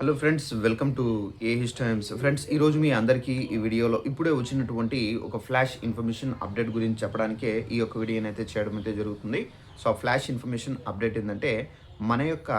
Hello friends welcome to a his times friends ఈరోజు మీ అందరికీ ఈ వీడియోలో ఇప్పుడే వచ్చినటువంటి ఒక ఫ్లాష్ ఇన్ఫర్మేషన్ అప్డేట్ గురించి చెప్పడానికే ఈ యొక్క వీడియోని అయితే చేయడం అయితే జరుగుతుంది. సో ఆ ఫ్లాష్ ఇన్ఫర్మేషన్ అప్డేట్ ఏంటంటే మన యొక్క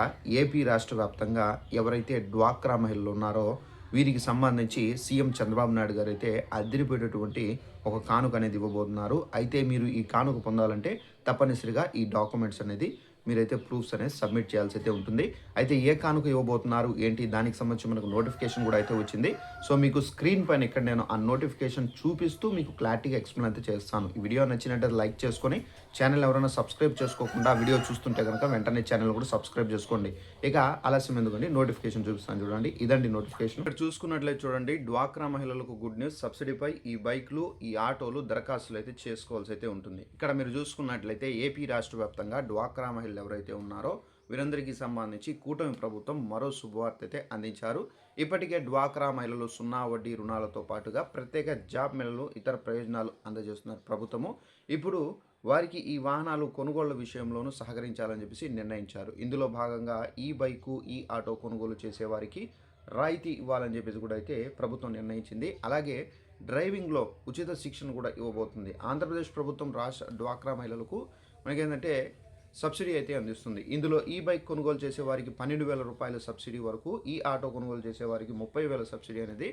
ఏపీ రాష్ట్ర వ్యాప్తంగా ఎవరైతే డ్వాక్రా మహిళలు ఉన్నారో వీరికి సంబంధించి సీఎం చంద్రబాబు నాయుడు గారు అయితే అదిరిపోయేటటువంటి ఒక కానుక అనేది ఇవ్వబోతున్నారు. అయితే మీరు ఈ కానుక పొందాలంటే తప్పనిసరిగా ఈ డాక్యుమెంట్స్ అనేది మీరైతే ప్రూఫ్స్ అనేది సబ్మిట్ చేయాల్సి అయితే ఉంటుంది. అయితే ఏ కానుక ఇవ్వబోతున్నారు ఏంటి? దానికి సంబంధించి మనకు నోటిఫికేషన్ కూడా అయితే వచ్చింది. సో మీకు స్క్రీన్ పైన ఇక్కడ నేను ఆ నోటిఫికేషన్ చూపిస్తూ మీకు క్లారిటీగా ఎక్స్ప్లెయిన్ అయితే చేస్తాను. ఈ వీడియో నచ్చినట్టు లైక్ చేసుకొని ఛానల్ ఎవరైనా సబ్స్క్రైబ్ చేసుకోకుండా వీడియో చూస్తుంటే కనుక వెంటనే ఛానల్ కూడా సబ్స్క్రైబ్ చేసుకోండి. ఇక ఆలస్యం ఎందుకండి? నోటిఫికేషన్ చూపిస్తాను చూడండి. ఇదండి నోటిఫికేషన్. ఇక్కడ చూసుకున్నట్లయితే చూడండి డ్వాక్రా మహిళలకు గుడ్ న్యూస్. సబ్సిడీపై ఈ బైక్లు ఈ ఆటోలు దరఖాస్తులు అయితే చేసుకోవాల్సి అయితే ఉంటుంది. ఇక్కడ మీరు చూసుకున్నట్లయితే ఏపీ రాష్ట్ర వ్యాప్తంగా డ్వాక్రా మహిళ మహిళలు ఎవరైతే ఉన్నారో వీరందరికీ సంబంధించి కూటమి ప్రభుత్వం మరో శుభవార్త అయితే అందించారు. ఇప్పటికే డ్వాక్రా మహిళలు సున్నా వడ్డీ రుణాలతో పాటుగా ప్రత్యేక జాబ్ మేళలు ఇతర ప్రయోజనాలు అందజేస్తున్నారు ప్రభుత్వము. ఇప్పుడు వారికి ఈ వాహనాలు కొనుగోళ్ళ విషయంలోనూ సహకరించాలని చెప్పేసి నిర్ణయించారు. ఇందులో భాగంగా ఈ బైకు ఈ ఆటో కొనుగోలు చేసే వారికి రాయితీ ఇవ్వాలని చెప్పేసి కూడా అయితే ప్రభుత్వం నిర్ణయించింది. అలాగే డ్రైవింగ్లో ఉచిత శిక్షణ కూడా ఇవ్వబోతుంది. ఆంధ్రప్రదేశ్ ప్రభుత్వం రాష్ట్ర డ్వాక్రా మహిళలకు మనకేంటంటే సబ్సిడీ అయితే అందిస్తుంది. ఇందులో ఈ బైక్ కొనుగోలు చేసే వారికి పన్నెండు వేల రూపాయల సబ్సిడీ వరకు ఈ ఆటో కొనుగోలు చేసే వారికి ముప్పై వేల సబ్సిడీ అనేది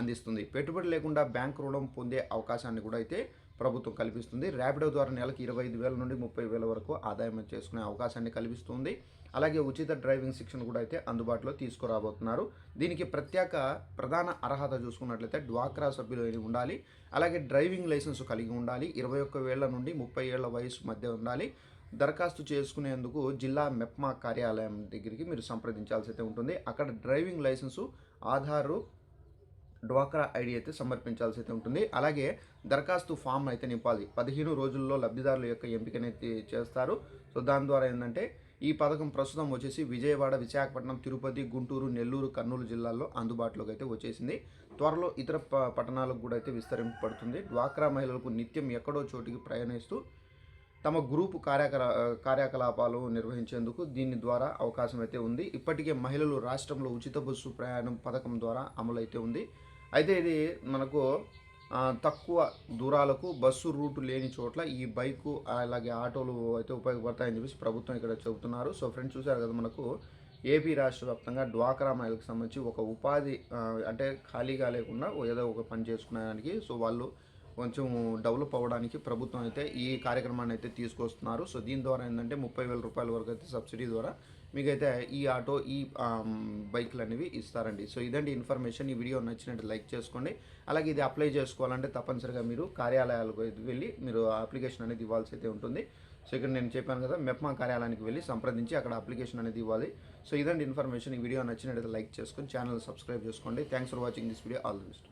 అందిస్తుంది. పెట్టుబడి లేకుండా బ్యాంక్ రుణం పొందే అవకాశాన్ని కూడా అయితే ప్రభుత్వం కల్పిస్తుంది. ర్యాపిడో ద్వారా నెలకు ఇరవై ఐదు వేల నుండి ముప్పై వేల వరకు ఆదాయం చేసుకునే అవకాశాన్ని కల్పిస్తుంది. అలాగే ఉచిత డ్రైవింగ్ శిక్షణ కూడా అయితే అందుబాటులో తీసుకురాబోతున్నారు. దీనికి ప్రత్యేక ప్రధాన అర్హత చూసుకున్నట్లయితే డ్వాక్రా సభ్యులు అయి ఉండాలి. అలాగే డ్రైవింగ్ లైసెన్స్ కలిగి ఉండాలి. ఇరవై ఒక్క వేల నుండి ముప్పై ఏళ్ళ వయసు మధ్య ఉండాలి. దరఖాస్తు చేసుకునేందుకు జిల్లా మెప్మా కార్యాలయం దగ్గరికి మీరు సంప్రదించాల్సి అయితే ఉంటుంది. అక్కడ డ్రైవింగ్ లైసెన్సు ఆధారు డ్వాక్రా ఐడి అయితే సమర్పించాల్సి అయితే ఉంటుంది. అలాగే దరఖాస్తు ఫామ్ అయితే నింపాలి. పదిహేను రోజుల్లో లబ్ధిదారుల యొక్క ఎంపికనైతే చేస్తారు. సో దాని ద్వారా ఏంటంటే ఈ పథకం ప్రస్తుతం వచ్చేసి విజయవాడ విశాఖపట్నం తిరుపతి గుంటూరు నెల్లూరు కర్నూలు జిల్లాల్లో అందుబాటులోకి అయితే వచ్చేసింది. త్వరలో ఇతర ప- పట్టణాలకు కూడా అయితే విస్తరింపబడుతుంది. డ్వాక్రా మహిళలకు నిత్యం ఎక్కడో చోటికి ప్రయాణిస్తూ తమ గ్రూపు కార్యకలా కార్యకలాపాలు నిర్వహించేందుకు దీని ద్వారా అవకాశం అయితే ఉంది. ఇప్పటికే మహిళలు రాష్ట్రంలో ఉచిత బస్సు ప్రయాణం పథకం ద్వారా అమలైతే ఉంది. అయితే ఇది మనకు తక్కువ దూరాలకు బస్సు రూటు లేని చోట్ల ఈ బైకు అలాగే ఆటోలు అయితే ఉపయోగపడతాయని చెప్పేసి ప్రభుత్వం ఇక్కడ చెబుతున్నారు. సో ఫ్రెండ్స్ చూసారు కదా మనకు ఏపీ రాష్ట్ర వ్యాప్తంగా డ్వాక్రా మహిళలకు సంబంధించి ఒక ఉపాధి అంటే ఖాళీగా లేకుండా ఏదో ఒక పని చేసుకునేదానికి సో వాళ్ళు కొంచెం డెవలప్ అవ్వడానికి ప్రభుత్వం అయితే ఈ కార్యక్రమాన్ని అయితే తీసుకొస్తున్నారు. సో దీని ద్వారా ఏంటంటే ముప్పై వేల రూపాయల వరకు అయితే సబ్సిడీ ద్వారా మీకైతే ఈ ఆటో ఈ బైక్లు అనేవి ఇస్తారండి. సో ఇదండి ఇన్ఫర్మేషన్. ఈ వీడియో నచ్చినట్టు లైక్ చేసుకోండి. అలాగే ఇది అప్లై చేసుకోవాలంటే తప్పనిసరిగా మీరు కార్యాలయాలకు అయితే వెళ్ళి మీరు అప్లికేషన్ అనేది ఇవ్వాల్సి అయితే ఉంటుంది. సో ఇక్కడ నేను చెప్పాను కదా మెప్మా కార్యాలయానికి వెళ్ళి సంప్రదించి అక్కడ అప్లికేషన్ అనేది ఇవ్వాలి. సో ఇదండి ఇన్ఫర్మేషన్. ఈ వీడియో నచ్చినట్టు లైక్ చేసుకొని ఛానల్ సబ్స్క్రైబ్ చేసుకోండి. Thanks for watching this video. All the best.